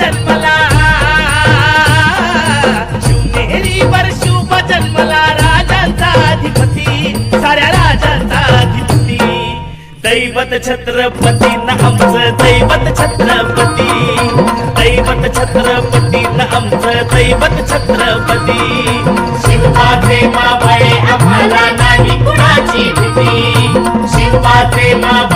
जन्मला. शिवनेरी छत्रपती ना आमचं दैवत छत्रपती दैवत छत्रपती. ना आमचं दैवत छत्रपती. शिवबाचे बाबा आम्हाला नाही कुणाची भीती. शिवबाचे बाबा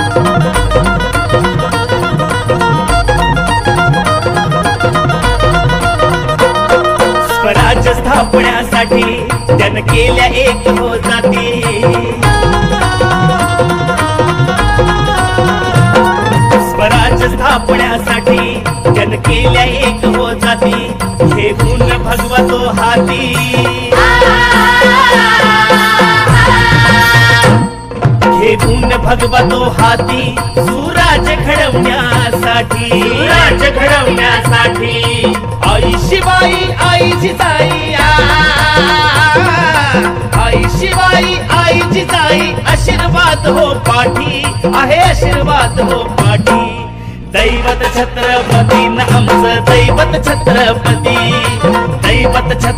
स्थापण्यासाठी त्यानं केल्या एक हो जाती. स्वराज्य स्थापण्यासाठी त्यानं केल्या एक हो जाती. हे गुण भगवतो हाती. हे गुण भगवतो हाती सुराज घडवण्यासाठी. राज घडवण्यासाठी. आई शिवाई आई जिजाई नाही आशीर्वाद हो पाठी. आहे आशीर्वाद हो पाठी. दैवत छत्रपती नामच दैवत छत्रपती. दैवत छत्र